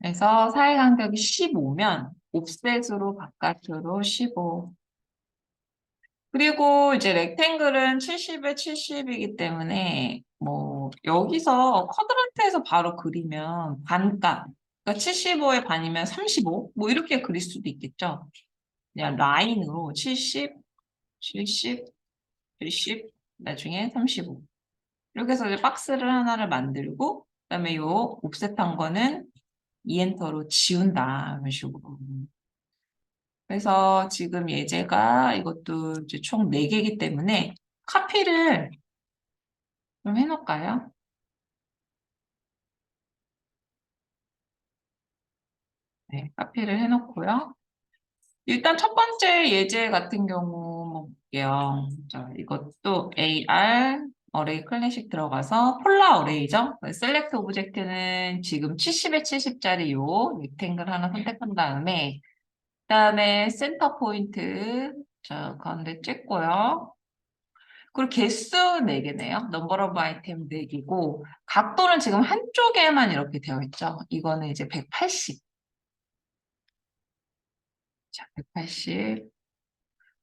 그래서 사이 간격이 15면 옵셋으로 바깥으로 15. 그리고 이제 렉탱글은 70에 70이기 때문에 뭐 여기서 쿼드란트에서 바로 그리면 반값 그러니까 75의 반이면 35? 뭐 이렇게 그릴 수도 있겠죠. 그냥 라인으로 70, 70, 70, 나중에 35. 이렇게 해서 이제 박스를 하나를 만들고 그다음에 요 옵셋한 거는 이엔터로 지운다. 이런 식으로. 그래서 지금 예제가 이것도 이제 총 4개이기 때문에 카피를 좀 해놓을까요? 네, 카피를 해놓고요. 일단 첫 번째 예제 같은 경우 볼게요. 자, 이것도 AR 어레이 클래식 들어가서 폴라 어레이죠. 셀렉트 오브젝트는 지금 70에 70짜리 요 렉탱글 하나 선택한 다음에 그다음에 센터 포인트 자 가운데 찍고요. 그리고 개수 4개네요. 넘버 오브 아이템 4개고 각도는 지금 한쪽에만 이렇게 되어 있죠. 이거는 이제 180. 자, 180.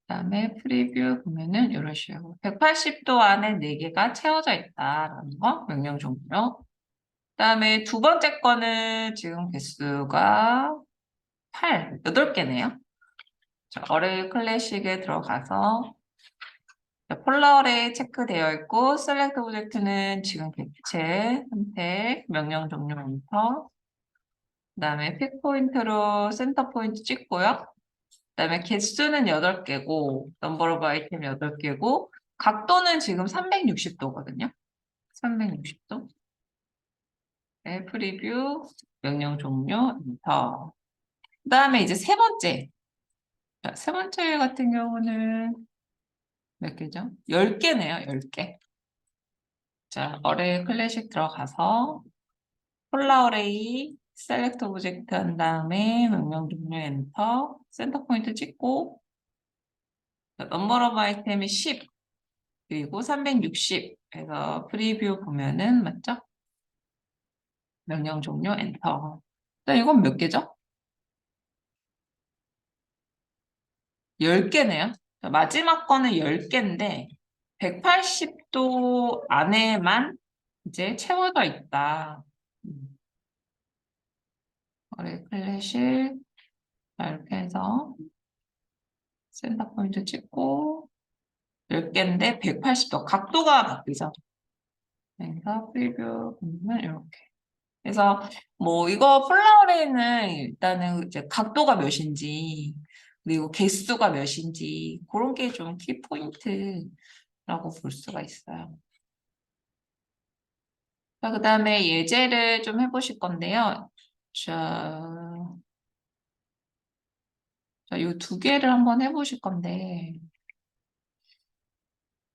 그다음에 프리뷰 보면은 이런 식으로 180도 안에 4개가 채워져 있다라는 거 명령 종료. 그다음에 두 번째 거는 지금 개수가 8, 8개네요. 자, 어레이 클래식에 들어가서 폴라 어레이 체크되어 있고 셀렉트 오브젝트는 지금 객체 선택 명령 종료 엔터 그 다음에 픽 포인트로 센터 포인트 찍고요. 그다음에 개수는 8개고 넘버 오브 아이템 8개고 각도는 지금 360도거든요. 360도. 네, 프리뷰 명령 종료 엔터. 그 다음에 이제 세 번째. 자, 세 번째 같은 경우는 몇 개죠? 10개네요. 10개. 자, 어레이 클래식 들어가서 폴라 어레이 셀렉트 오브젝트 한 다음에 명령 종료 엔터 센터 포인트 찍고 넘버 오브 아이템이 10 그리고 360 해서 프리뷰 보면은 맞죠? 명령 종료 엔터 일단 이건 몇 개죠? 10개네요. 마지막 거는 10개인데 180도 안에만 이제 채워져 있다. 음. 어레 클래식 이렇게 해서 센터 포인트 찍고 10개인데 180도 각도가 바뀌죠. 그래서 프리뷰 보면 이렇게. 그래서 뭐 이거 플라워레이는 일단은 이제 각도가 몇인지 그리고 개수가 몇인지 그런 게 좀 키포인트라고 볼 수가 있어요. 자, 그 다음에 예제를 좀 해보실 건데요. 자, 자, 요 두 개를 한번 해보실 건데,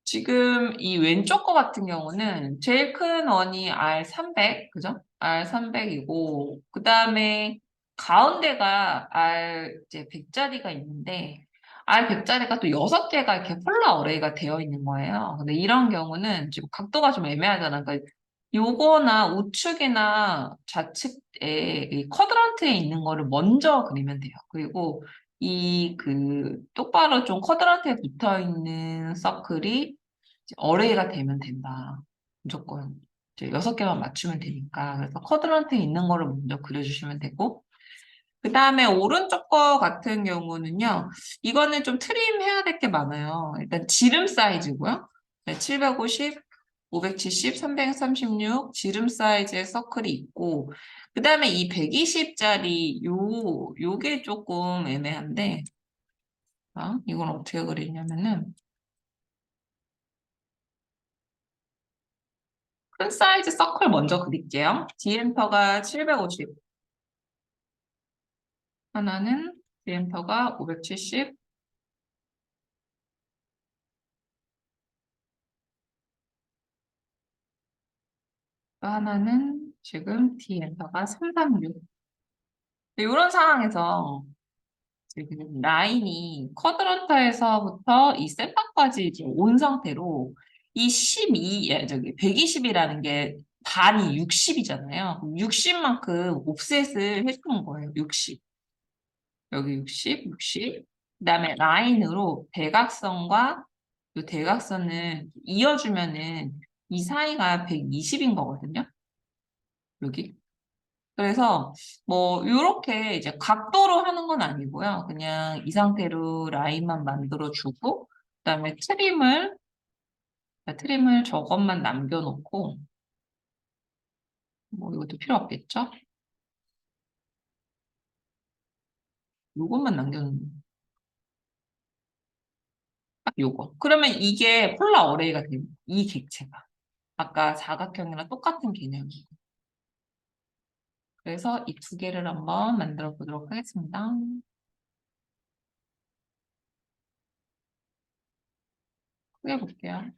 지금 이 왼쪽 거 같은 경우는 제일 큰 원이 R300, 그죠? R300이고, 그 다음에 가운데가 R 이제 100짜리가 있는데, R 100짜리가 또 6개가 이렇게 폴라 어레이가 되어 있는 거예요. 근데 이런 경우는 지금 각도가 좀 애매하잖아. 그러니까 요거나 우측이나 좌측에 이 쿼드란트에 있는 거를 먼저 그리면 돼요. 그리고 이 그 똑바로 좀 쿼드란트에 붙어 있는 서클이 어레이가 되면 된다. 무조건 이제 여섯 개만 맞추면 되니까. 그래서 쿼드란트에 있는 거를 먼저 그려주시면 되고. 그 다음에 오른쪽 거 같은 경우는요. 이거는 좀 트림 해야 될 게 많아요. 일단 지름 사이즈고요. 네, 750, 570, 336 지름 사이즈의 서클이 있고 그 다음에 이 120짜리 요 요게 조금 애매한데 아, 이건 어떻게 그리냐면은 큰 사이즈 서클 먼저 그릴게요. 디엠터가 750 하나는 디엠터가 570 또 하나는 지금 D 엔터가 336. 이런 상황에서 지금 라인이 쿼드런터에서부터 이 센터까지 온 상태로 이 12, 예, 저기 120이라는 게 반이 60이잖아요. 60만큼 옵셋을 해주는 거예요. 60. 여기 60, 60. 그 다음에 라인으로 대각선과 이 대각선을 이어주면은 이 사이가 120인 거거든요. 여기. 그래서 뭐 이렇게 이제 각도로 하는 건 아니고요. 그냥 이 상태로 라인만 만들어 주고 그다음에 트림을 트림을 저것만 남겨놓고 뭐 이것도 필요 없겠죠? 요것만 남겨놓는 딱 요거. 그러면 이게 폴라 어레이가 됩니다. 이 객체가. 아까 사각형이랑 똑같은 개념이에요. 그래서 이 두 개를 한번 만들어 보도록 하겠습니다. 크게 볼게요.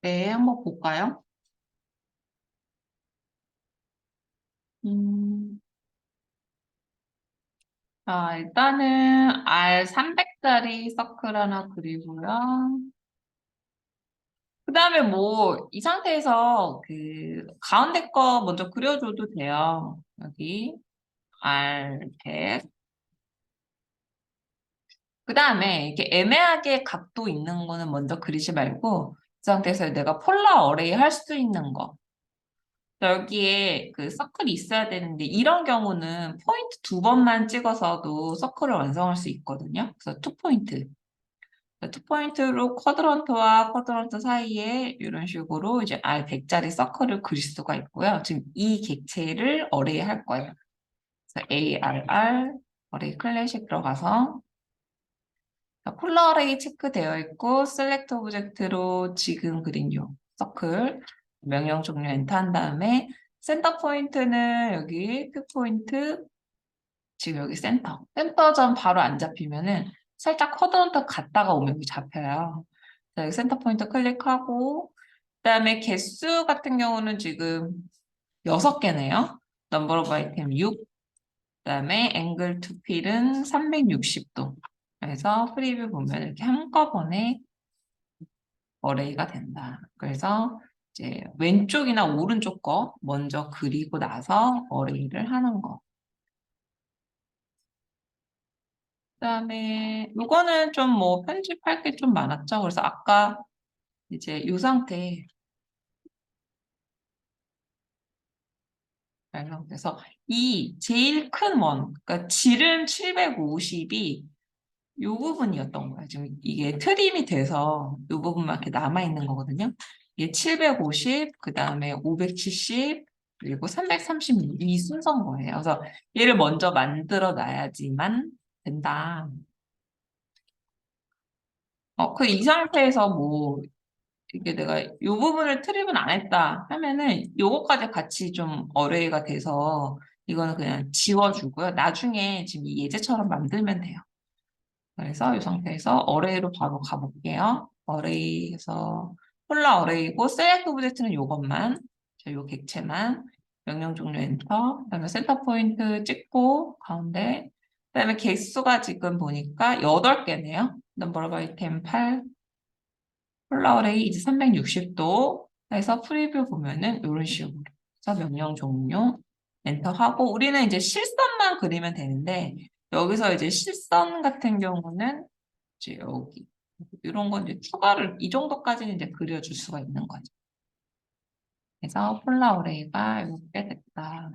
네, 한번 볼까요? 음, 자, 일단은 R300짜리 서클 하나 그리고요. 그 다음에 뭐, 이 상태에서 그 가운데 거 먼저 그려줘도 돼요. 여기 R100. 그 다음에 이렇게 애매하게 각도 있는 거는 먼저 그리지 말고 이 상태에서 내가 폴라 어레이 할 수 있는 거 여기에 그 서클이 있어야 되는데 이런 경우는 포인트 두 번만 찍어서도 서클을 완성할 수 있거든요. 그래서 투 포인트. 투 포인트로 쿼드런트와 쿼드런트 사이에 이런 식으로 이제 R 100짜리 서클을 그릴 수가 있고요. 지금 이 객체를 어레이 할 거예요. ARR 어레이 클래식 들어가서 어레이 체크되어 있고 셀렉트 오브젝트로 지금 그린 요 서클 명령 종료 엔터 한 다음에 센터 포인트는 여기 큐 포인트 지금 여기 센터 센터점 바로 안 잡히면은 살짝 쿼드런트 갔다가 오면 여기 잡혀요. 자, 여기 센터 포인트 클릭하고 그다음에 개수 같은 경우는 지금 6개네요. 넘버 오브 아이템 6 그다음에 앵글 투 필은 360도 그래서 프리뷰 보면 이렇게 한꺼번에 어레이가 된다. 그래서 이제 왼쪽이나 오른쪽 거 먼저 그리고 나서 어레이를 하는 거. 그다음에 이거는 좀 뭐 편집할 게 좀 많았죠. 그래서 아까 이제 이 상태 그래서 이 제일 큰 원, 그러니까 지름 750이 이 부분이었던 거예요. 지금 이게 트림이 돼서 이 부분만 이렇게 남아 있는 거거든요. 이게 750, 그 다음에 570, 그리고 336이 순서인 거예요. 그래서 얘를 먼저 만들어 놔야지만 된다. 어, 그 이 상태에서 뭐 이게 내가 이 부분을 트립은 안 했다 하면은 요거까지 같이 좀 어레이가 돼서 이거는 그냥 지워주고요. 나중에 지금 이 예제처럼 만들면 돼요. 그래서 이 상태에서 어레이로 바로 가볼게요. 어레이에서 폴라 어레이고 셀렉트 오브젝트는 요것만 자, 요 객체만 명령 종료 엔터 그다음에 센터 포인트 찍고 가운데 그다음에 개수가 지금 보니까 8개네요. 넘버 오브 아이템 8 폴라 어레이 이제 360도 해서 프리뷰 보면은 이런 식으로 그래서 명령 종료 엔터 하고 우리는 이제 실선만 그리면 되는데 여기서 이제 실선 같은 경우는 이제 여기 이런 건 이제 추가를 이 정도까지는 이제 그려줄 수가 있는 거죠. 그래서 폴라 어레이가 이렇게 됐다.